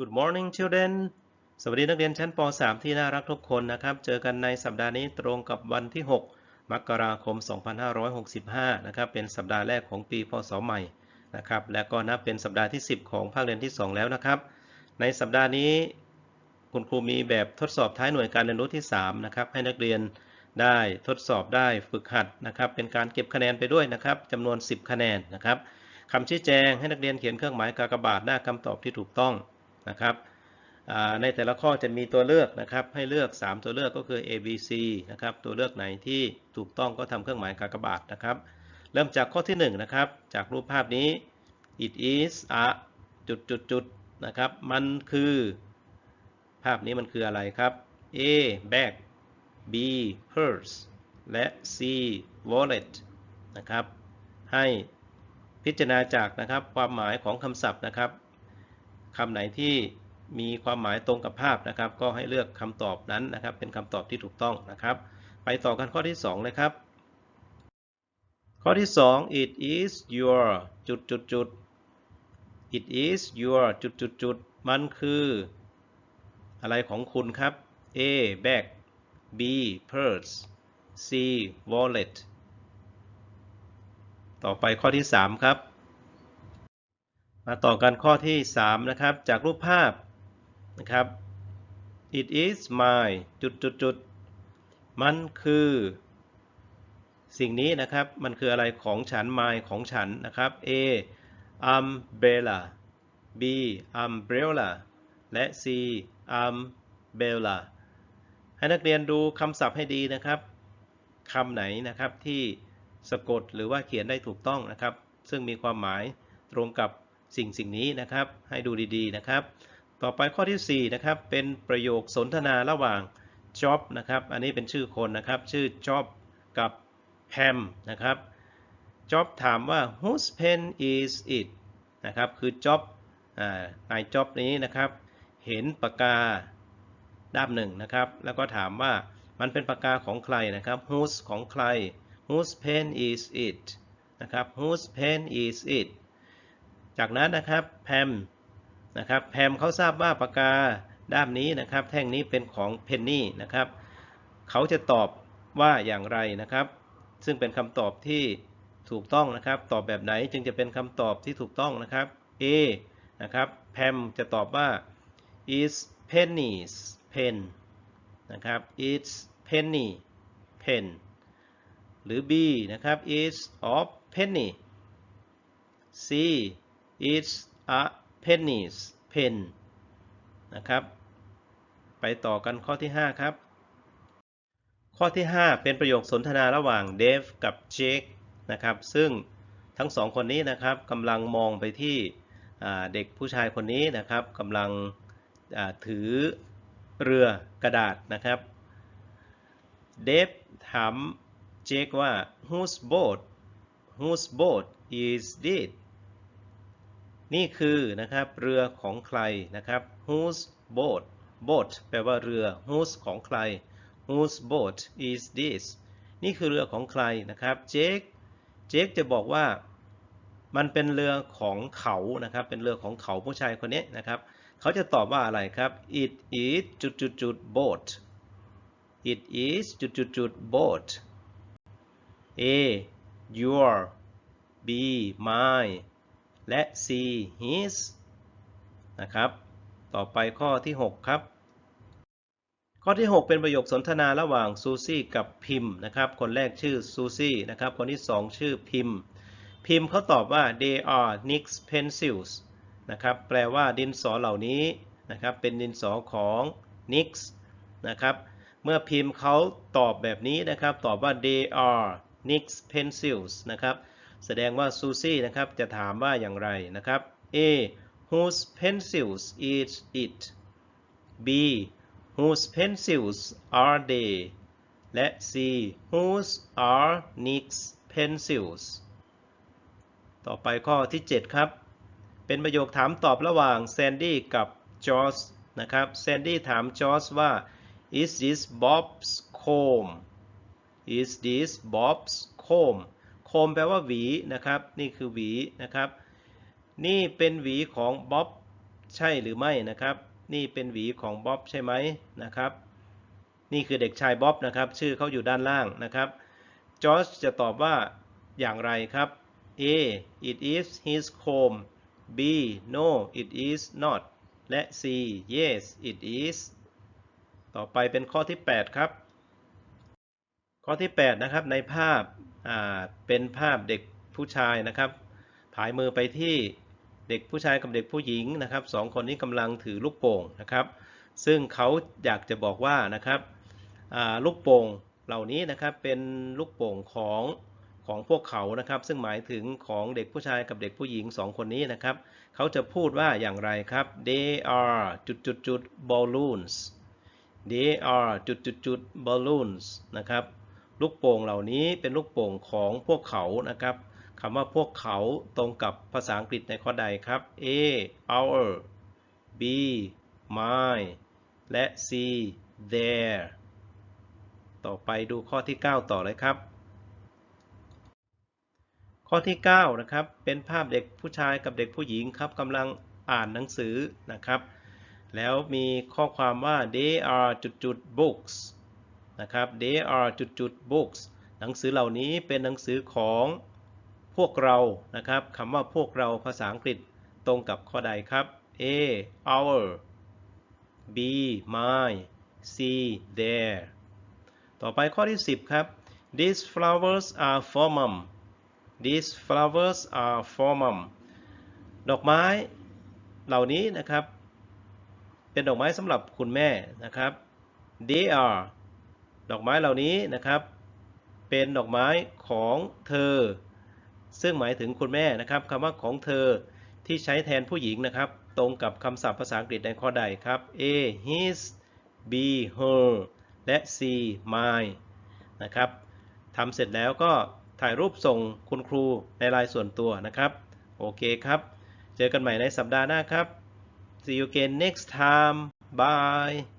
Good morning children สวัสดีนักเรียนชั้นป .3 ที่น่ารักทุกคนนะครับ เจอกันในสัปดาห์นี้ตรงกับวันที่ 6 มกราคม 2565 นะครับ เป็นสัปดาห์แรกของปีพศใหม่นะครับ และก็นับเป็นสัปดาห์ที่ 10 ของภาคเรียนที่ 2 แล้วนะครับ ในสัปดาห์นี้ คุณครูมีแบบทดสอบท้ายหน่วยการเรียนรู้ที่ 3 นะครับ ให้นักเรียนได้ทดสอบได้ฝึกหัดนะครับ เป็นการเก็บคะแนนไปด้วยนะครับจำนวน 10 คะแนนนะครับคำชี้แจงให้นักเรียนเขียนเครื่องหมายกากบาทหน้าคำตอบที่ถูกต้อง นะครับในแต่ละข้อจะมีตัวเลือกนะครับ ให้เลือก 3 ตัวเลือกก็คือ A B C นะครับ ตัวเลือกไหนที่ถูกต้องก็ทำเครื่องหมายกากบาทนะครับ เริ่มจากข้อที่1นะครับ จากรูปภาพนี้ it is a จุดจุดจุดนะครับ มันคือ ภาพนี้มันคืออะไรครับ A bag B purse และ C wallet นะครับ ให้พิจารณาจากนะครับความหมายของคำศัพท์นะครับ คำไหนที่มีความหมายตรงกับภาพนะครับ ก็ให้เลือกคำตอบนั้นนะครับ เป็นคำตอบที่ถูกต้องนะครับ ไปต่อกันข้อที่ 2 เลยครับ ข้อที่ 2 it is your จุดจุดจุด it is your จุดจุดจุดมันคือ อะไรของคุณครับ A bag B purse C wallet ต่อไปข้อที่ 3 ครับ มาต่อกันข้อที่ 3 นะครับ จากรูปภาพนะครับ it is my จุดจุดจุดมันคือ สิ่งนี้นะครับ มันคืออะไรของฉัน my ของฉันนะครับ A umbrella B umbrella และ C umbrella ให้นักเรียนดูคำศัพท์ให้ดีนะครับคำไหนนะครับที่สะกดหรือว่าเขียนได้ถูกต้องนะครับ ซึ่งมีความหมายตรงกับ สิ่งสิ่งนี้นะครับ ให้ดูดีๆนะครับ ต่อไปข้อที่4นะครับ เป็นประโยคสนทนาระหว่าง job นะครับ อันนี้เป็นชื่อคนนะครับ ชื่อ job กับ Pam นะครับ job ถามว่า whose pen is it นะครับ คือ job นาย job นี้นะครับ เห็นปากกาด้ามหนึ่งนะครับ แล้วก็ถามว่ามันเป็นปากกาของใครนะครับ whose ของใคร whose pen is it นะครับ whose pen is it จากนั้นนะครับ Pam นะครับ Pam เขาทราบว่าปากกาด้ามนี้นะครับ แท่งนี้เป็นของ Penny นะครับเขาจะตอบว่าอย่างไรนะครับ ซึ่งเป็นคำตอบที่ถูกต้องนะครับ ตอบแบบไหนจึงจะเป็นคำตอบที่ถูกต้องนะครับ A นะครับ Pam จะตอบว่า is Penny's pen นะครับ it's Penny pen หรือ B นะครับ is of penny C is a penny's pen นะครับ ไปต่อกันข้อที่ 5 ครับ ข้อที่ 5 เป็นประโยคสนทนาระหว่างเดฟกับเจคนะครับ ซึ่งทั้งสองคนนี้นะครับกำลังมองไปที่เด็กผู้ชายคนนี้นะครับกำลังถือเรือกระดาษนะครับเดฟถามเจคว่า whose boat whose boat is this นี่คือนะครับเรือของใครนะครับ whose boat boat แปลว่าเรือ whose ของใคร whose boat is this นี่คือเรือของใครนะครับเจคเจคจะบอกว่ามันเป็นเรือของเขานะครับ เป็นเรือของเขาผู้ชายคนนี้นะครับ เขาจะตอบว่าอะไรครับ it is จุดจุดจุด boat it is จุดจุดจุด boat A your B my และ C his นะครับ ต่อไปข้อที่ 6 ครับ ข้อที่ 6 เป็นประโยคสนทนาระหว่างซูซี่กับพิมพ์นะครับ คนแรกชื่อซูซี่นะครับ คนที่ 2 ชื่อพิมพ์ พิมพ์เขาตอบว่า they are Nick's pencils นะครับ แปลว่าดินสอเหล่านี้นะครับ เป็นดินสอของ Nick's นะครับ เมื่อพิมพ์เขาตอบแบบนี้นะครับ ตอบว่า they are Nick's pencils นะครับ แสดงว่าซูซี่นะครับจะถามว่าอย่างไรนะครับ A whose pencils is it B whose pencils are they และ C whose are Nick's pencils ต่อไปข้อที่ 7 ครับ เป็นประโยคถามตอบระหว่างแซนดี้กับจอร์จนะครับแซนดี้ถามจอร์จว่า is this Bob's comb is this Bob's comb comb แปลว่าหวีนะครับ นี่คือหวีนะครับ นี่เป็นหวีของบ๊อบใช่หรือไม่นะครับ นี่เป็นหวีของบ๊อบใช่ไหมนะครับ นี่คือเด็กชายบ๊อบนะครับ ชื่อเขาอยู่ด้านล่างนะครับจอร์จจะตอบว่าอย่างไรครับ A it is his comb B no it is not และ C yes it is ต่อไปเป็นข้อที่ 8 ครับ ข้อที่ 8 นะครับในภาพ เป็นภาพเด็กผู้ชายนะครับ ผายมือไปที่เด็กผู้ชายกับเด็กผู้หญิงนะครับสองคนนี้กำลังถือลูกโป่งนะครับ ซึ่งเขาอยากจะบอกว่านะครับลูกโป่งเหล่านี้นะครับเป็นลูกโป่งของของพวกเขานะครับ ซึ่งหมายถึงของเด็กผู้ชายกับเด็กผู้หญิงสองคนนี้นะครับ เขาจะพูดว่าอย่างไรครับ they are จุดจุดจุด balloons they are จุดจุดจุด balloons นะครับ ลูกโป่งเหล่านี้เป็นลูกโป่งของพวกเขานะครับคำว่าพวกเขาตรงกับภาษาอังกฤษในข้อใดครับ A our B my และ C their ต่อไปดูข้อที่ 9 ต่อเลยครับ ข้อที่ 9 นะครับ เป็นภาพเด็กผู้ชายกับเด็กผู้หญิงครับกำลังอ่านหนังสือนะครับ แล้วมีข้อความว่า they are จุดจุด books นะครับ they are จุดจุด books หนังสือเหล่านี้เป็นหนังสือของพวกเรานะครับคำว่าพวกเราภาษาอังกฤษตรงกับข้อใดครับ A our B my C their ต่อไปข้อที่ 10 ครับ these flowers are for mom these flowers are for mom ดอกไม้เหล่านี้นะครับ เป็นดอกไม้สำหรับคุณแม่นะครับ they are ดอกไม้เหล่านี้นะครับ เป็นดอกไม้ของเธอ ซึ่งหมายถึงคุณแม่นะครับคำว่าของเธอที่ใช้แทนผู้หญิงนะครับ ตรงกับคำศัพท์ภาษาอังกฤษในข้อใดครับ A his B her และ C my นะครับทำเสร็จแล้วก็ถ่ายรูปส่งคุณครูในลน์ส่วนตัวนะครับ โอเคครับ เจอกันใหม่ในสัปดาห์หน้าครับ See you again next time. Bye.